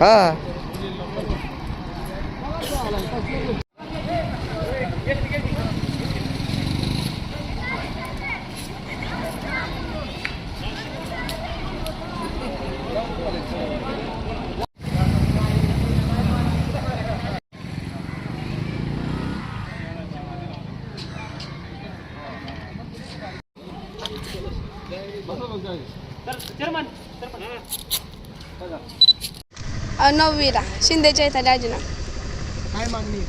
हा नववीला शिंदेच्या इथं दाजीना. काय मागणी?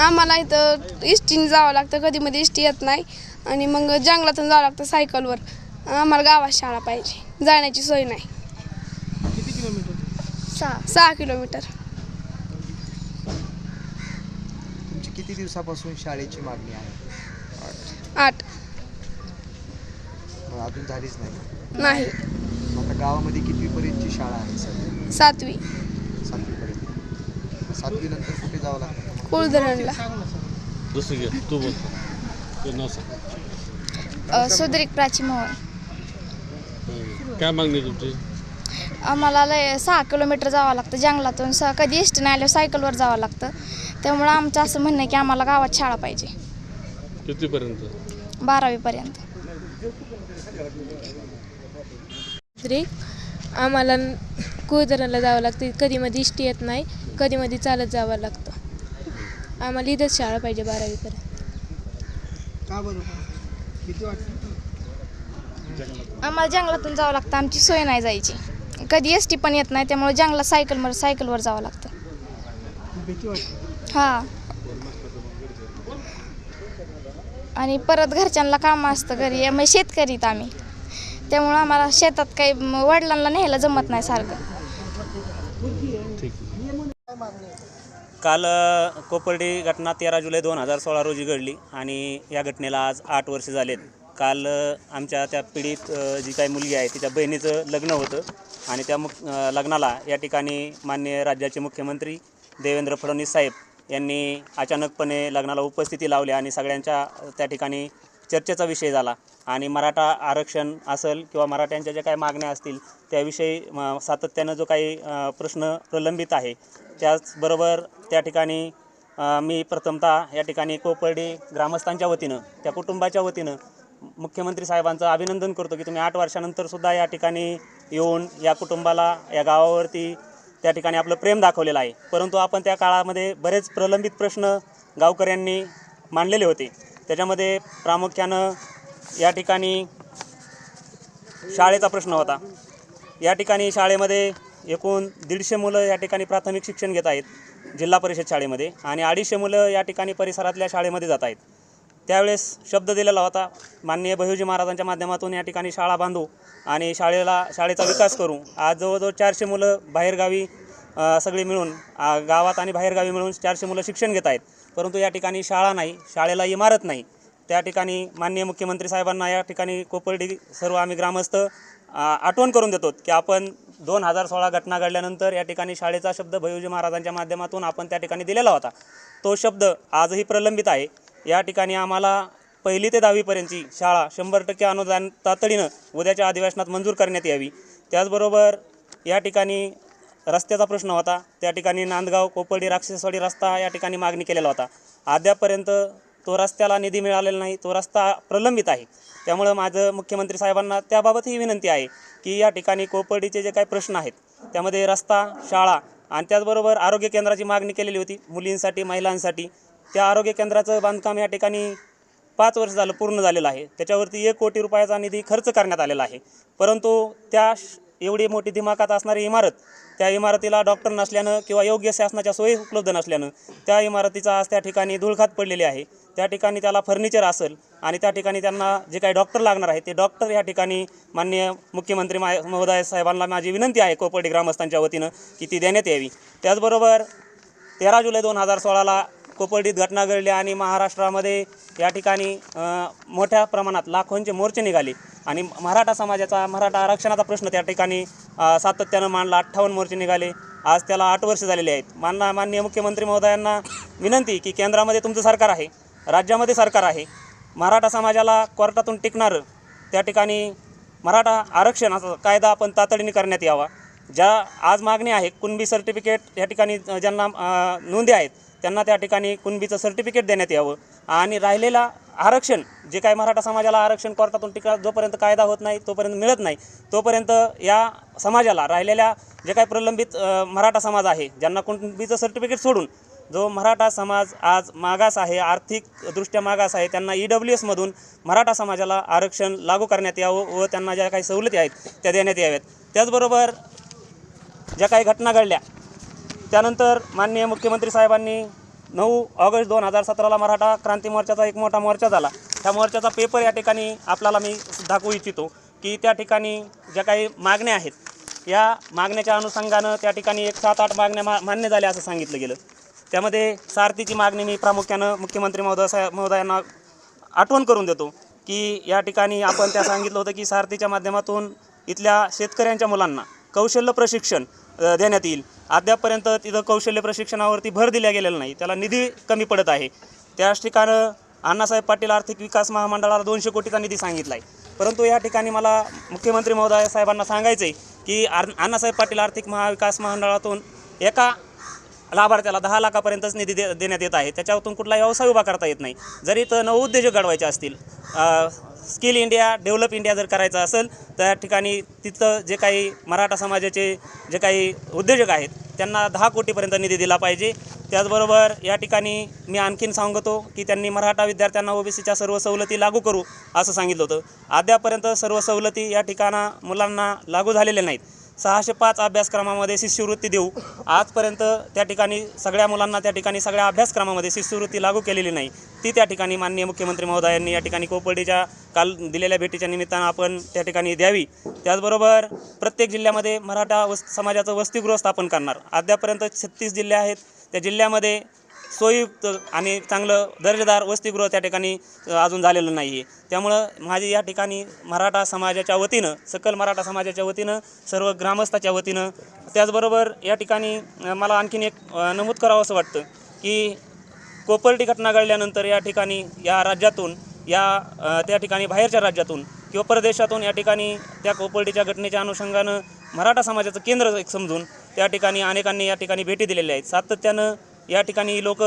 आम्हाला इथं इष्टीने जावं लागतं कधी मध्ये इष्टी येत नाही. आणि मग जंगलातून जावं लागतं सायकलवर. आम्हाला गावात शाळा पाहिजे जाण्याची सोय नाही. किती किलोमीटर? सहा सहा किलोमीटर. तुमची किती दिवसापासून शाळेची मागणी आहे? आठ. अजून झालीच नाही. नाही. आता गावामध्ये कितवीपर्यंतची शाळा आहे सध्या? सातवी. सातवीपर्यंत. सातवी नंतर कुठे जावं लागतं? कुळधरणला. दुसरं घे तू बोल. ते नाव सांग. अ, सुदरीक प्राची मोहोळ. हं. काय मागणी तुमची? आम्हाला लय सहा किलोमीटर जावं लागतं जंगलातून. स कधी एसटी नाही आल्यावर सायकलवर जावं लागतं. त्यामुळं आमचं असं म्हणणं आहे की आम्हाला गावात शाळा पाहिजे. कितीपर्यंत? बारावीपर्यंत. तरी आम्हाला कुळधरणला जावं लागतं. कधी मध्ये इष्टी येत नाही कधी मध्ये चालत जावं लागतं. आम्हाला इथंच शाळा पाहिजे बारावीपर्यंत. का बरोबर किती वाटतं? आम्हाला जंगलातून जावं लागतं. आमची सोय नाही जायची. कधी एस टी पण येत नाही त्यामुळे जंगलात सायकलवर सायकलवर जावं लागतं. हां. आणि परत घरच्यांना कामं असतं घरी मग शेतकरीत आम्ही. त्यामुळं आम्हाला शेतात काही वडिलांना न्यायला जमत नाही सारखं. काल अ, कोपर्डी घटना तेरा जुलै दोन हजार सोळा रोजी घडली आणि या घटनेला आज आठ वर्ष झालेत. काल अ, आमच्या त्या पिढीत अ, जी काही मुलगी आहे तिच्या बहिणीचं लग्न होतं आणि त्या मुख अ, लग्नाला या ठिकाणी माननीय राज्याचे मुख्यमंत्री देवेंद्र फडणवीस साहेब यांनी अचानकपणे लग्नाला उपस्थिती लावली आणि सगळ्यांच्या त्या ठिकाणी चर्चेचा विषय झाला. आणि मराठा आरक्षण असेल किंवा मराठ्यांच्या ज्या काही मागण्या असतील त्याविषयी सातत्यानं जो काही प्रश्न प्रलंबित आहे त्याचबरोबर त्या ठिकाणी मी प्रथमतः या ठिकाणी कोपर्डी ग्रामस्थांच्या वतीनं त्या कुटुंबाच्या वतीनं मुख्यमंत्री साहेबांचं अभिनंदन करतो की तुम्ही आठ वर्षानंतरसुद्धा या ठिकाणी येऊन या कुटुंबाला या गावावरती त्या ठिकाणी आपलं प्रेम दाखवलेलं आहे. परंतु आपण त्या काळामध्ये बरेच प्रलंबित प्रश्न गावकऱ्यांनी मांडलेले होते. त्याच्यामध्ये प्रामुख्यानं या ठिकाणी शाळेचा प्रश्न होता. या ठिकाणी शाळेमध्ये एकूण दीडशे मुलं या ठिकाणी प्राथमिक शिक्षण घेत आहेत जिल्हा परिषद शाळेमध्ये आणि अडीचशे मुलं या ठिकाणी परिसरातल्या शाळेमध्ये जात आहेत. त्यावेळेस शब्द दिलेला होता माननीय भैयूजी महाराजांच्या माध्यमातून या ठिकाणी शाळा बांधू आणि शाळेला शाळेचा विकास करू. आज जवळजवळ चारशे मुलं बाहेरगावी सगळी मिळून गावात आणि बाहेरगावी मिळून चारशे मुलं शिक्षण घेत आहेत. परंतु या ठिकाणी शाळा नाही शाळेला इमारत नाही. त्या ठिकाणी माननीय मुख्यमंत्री साहेबांना या ठिकाणी कोपर्डी सर्व आम्ही ग्रामस्थ आठवण करून देतो की आपण दोन हजार सोळा घटना घडल्यानंतर या ठिकाणी शाळेचा शब्द भैयूजी महाराजांच्या माध्यमातून आपण त्या ठिकाणी दिलेला होता. तो शब्द आजही प्रलंबित आहे. या ठिकाणी आम्हाला पहिली ते दहावीपर्यंतची शाळा शंभर टक्के अनुदान तातडीनं उद्याच्या अधिवेशनात मंजूर करण्यात यावी. त्याचबरोबर या ठिकाणी रस्त्याचा प्रश्न होता. त्या ठिकाणी नांदगाव कोपर्डी राक्षसवाडी रस्ता या ठिकाणी मागणी केलेला होता. अद्यापपर्यंत तो रस्त्याला निधी मिळालेला नाही. तो रस्ता प्रलंबित आहे. त्यामुळं माझं मुख्यमंत्री साहेबांना त्याबाबतही विनंती आहे की या ठिकाणी कोपर्डीचे जे काही प्रश्न आहेत त्यामध्ये रस्ता शाळा आणि त्याचबरोबर आरोग्य केंद्राची मागणी केलेली होती. मुलींसाठी महिलांसाठी त्या आरोग्य केंद्राचं बांधकाम या ठिकाणी पाच वर्ष झालं पूर्ण झालेलं आहे. त्याच्यावरती एक कोटी रुपयाचा निधी खर्च करण्यात आलेला आहे. परंतु त्या श- एवढी मोठी दिमाखात असणारी इमारत त्या इमारतीला डॉक्टर नसल्यानं किंवा योग्य शासनाच्या सोयी उपलब्ध नसल्यानं त्या इमारतीचा आज त्या ठिकाणी धुळखात पडलेली आहे. त्या ठिकाणी त्याला फर्निचर असेल आणि त्या ठिकाणी त्यांना जे काही डॉक्टर लागणार आहे ते डॉक्टर या ठिकाणी माननीय मुख्यमंत्री मा महोदय साहेबांना माझी विनंती आहे कोपर्डी ग्रामस्थांच्या वतीनं की ती देण्यात यावी. त्याचबरोबर तेरा जुलै दोन हजार सोळाला कोपर्डीत घटना घडली आणि महाराष्ट्रामध्ये या ठिकाणी मोठ्या प्रमाणात लाखोंचे मोर्चे निघाले. आणि मराठा समाजाचा मराठा आरक्षणाचा प्रश्न त्या ठिकाणी सातत्यानं मांडला. अठ्ठावन्न मोर्चे निघाले. आज त्याला आठ वर्ष झालेले आहेत. मानना माननीय मुख्यमंत्री महोदयांना विनंती की केंद्रामध्ये तुमचं सरकार आहे राज्यामध्ये सरकार आहे. मराठा समाजाला कोर्टातून टिकणारं त्या ठिकाणी मराठा आरक्षणाचा कायदा आपण तातडीने करण्यात यावा. ज्या आज मागणी आहे कुणबी सर्टिफिकेट या ठिकाणी ज्यांना नोंदी आहेत त्यांना त्या ठिकाणी कुणबीचं सर्टिफिकेट देण्यात यावं. आणि राहिलेला आरक्षण जे काही मराठा समाजाला आरक्षण कोर्टातून टिका जोपर्यंत कायदा होत नाही तोपर्यंत मिळत नाही तोपर्यंत या समाजाला राहिलेल्या जे काही प्रलंबित मराठा समाज आहे ज्यांना कुणबीचं सर्टिफिकेट सोडून जो मराठा समाज आज मागास आहे आर्थिकदृष्ट्या मागास आहे त्यांना ई डब्ल्यू एसमधून मराठा समाजाला आरक्षण लागू करण्यात यावं व त्यांना ज्या काही सवलती आहेत त्या देण्यात याव्यात. त्याचबरोबर ज्या काही घटना घडल्या त्यानंतर माननीय मुख्यमंत्री साहेबांनी नऊ ऑगस्ट दोन हजार सतराला मराठा क्रांती मोर्चाचा एक मोठा मोर्चा झाला. त्या मोर्चाचा पेपर या ठिकाणी आपल्याला मी दाखवू इच्छितो की त्या ठिकाणी ज्या काही मागण्या आहेत या मागण्याच्या अनुषंगानं त्या ठिकाणी एक सात आठ मागण्या मा मान्य झाल्या असं सांगितलं गेलं. त्यामध्ये सारथीची मागणी मी प्रामुख्यानं मुख्यमंत्री महोदय साहेब महोदयांना आठवण करून देतो की या ठिकाणी आपण त्या सांगितलं होतं की सारथीच्या माध्यमातून इथल्या शेतकऱ्यांच्या मुलांना कौशल्य प्रशिक्षण देण्यात येईल. अद्यापपर्यंत तिथं कौशल्य प्रशिक्षणावरती भर दिल्या गेलेला नाही. त्याला निधी कमी पडत आहे. त्याच ठिकाणं अण्णासाहेब पाटील आर्थिक विकास महामंडळाला दोनशे कोटीचा निधी सांगितला आहे परंतु या ठिकाणी मला मुख्यमंत्री महोदय साहेबांना सांगायचं आहे की आर अण्णासाहेब पाटील आर्थिक महाविकास महामंडळातून एका लाभार्थ्याला दहा लाखापर्यंतच निधी दे देण्यात येत आहे. त्याच्यातून कुठला व्यवसाय उभा करता येत नाही. जरी तर नवउद्योजक घडवायचे असतील स्किल इंडिया डेव्हलप इंडिया जर करायचं असेल तर त्या ठिकाणी तिथं जे काही मराठा समाजाचे जे काही उद्योजक आहेत त्यांना दहा कोटीपर्यंत निधी दिला पाहिजे. त्याचबरोबर या ठिकाणी मी आणखीन सांगतो की त्यांनी मराठा विद्यार्थ्यांना ओबीसीच्या सर्व सवलती लागू करू असं सांगितलं होतं. अद्यापर्यंत सर्व सवलती या ठिकाणा मुलांना लागू झालेल्या नाहीत. सहाशे पाच अभ्यासक्रमामध्ये शिष्यवृत्ती देऊ. आजपर्यंत त्या ठिकाणी सगळ्या मुलांना त्या ठिकाणी सगळ्या अभ्यासक्रमामध्ये शिष्यवृत्ती लागू केलेली नाही. ती त्या ठिकाणी माननीय मुख्यमंत्री महोदयांनी या ठिकाणी कोपर्डीच्या काल दिलेल्या भेटीच्या निमित्तानं आपण त्या ठिकाणी द्यावी. त्याचबरोबर प्रत्येक जिल्ह्यामध्ये मराठा वस समाजाचं वसतिगृह स्थापन करणार. अद्यापर्यंत छत्तीस जिल्हे आहेत. त्या जिल्ह्यामध्ये सोयीयुक्त आणि चांगलं दर्जेदार वसतिगृह त्या ठिकाणी अजून झालेलं नाही आहे त्यामुळं माझी या ठिकाणी मराठा समाजाच्या वतीनं सकल मराठा समाजाच्या वतीनं सर्व ग्रामस्थाच्या वतीनं त्याचबरोबर या ठिकाणी मला आणखीन एक नमूद करावं असं वाटतं की कोपर्टी घटना घडल्यानंतर या ठिकाणी या राज्यातून या त्या ठिकाणी बाहेरच्या राज्यातून किंवा परदेशातून या ठिकाणी त्या कोपर्टीच्या घटनेच्या अनुषंगानं मराठा समाजाचं केंद्र एक समजून त्या ठिकाणी अनेकांनी या ठिकाणी भेटी दिलेल्या आहेत. सातत्यानं या ठिकाणी लोक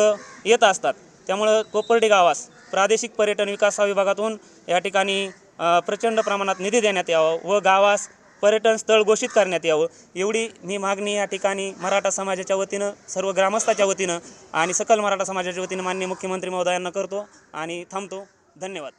येत असतात. त्यामुळं कोपर्डे गावास प्रादेशिक पर्यटन विकास विभागातून या ठिकाणी प्रचंड प्रमाणात निधी देण्यात यावं व गावास पर्यटन स्थळ घोषित करण्यात यावं एवढी मी मागणी या ठिकाणी मराठा समाजाच्या वतीनं सर्व ग्रामस्थाच्या वतीनं आणि सकल मराठा समाजाच्या वतीनं माननीय मुख्यमंत्री महोदयांना करतो आणि थांबतो. धन्यवाद.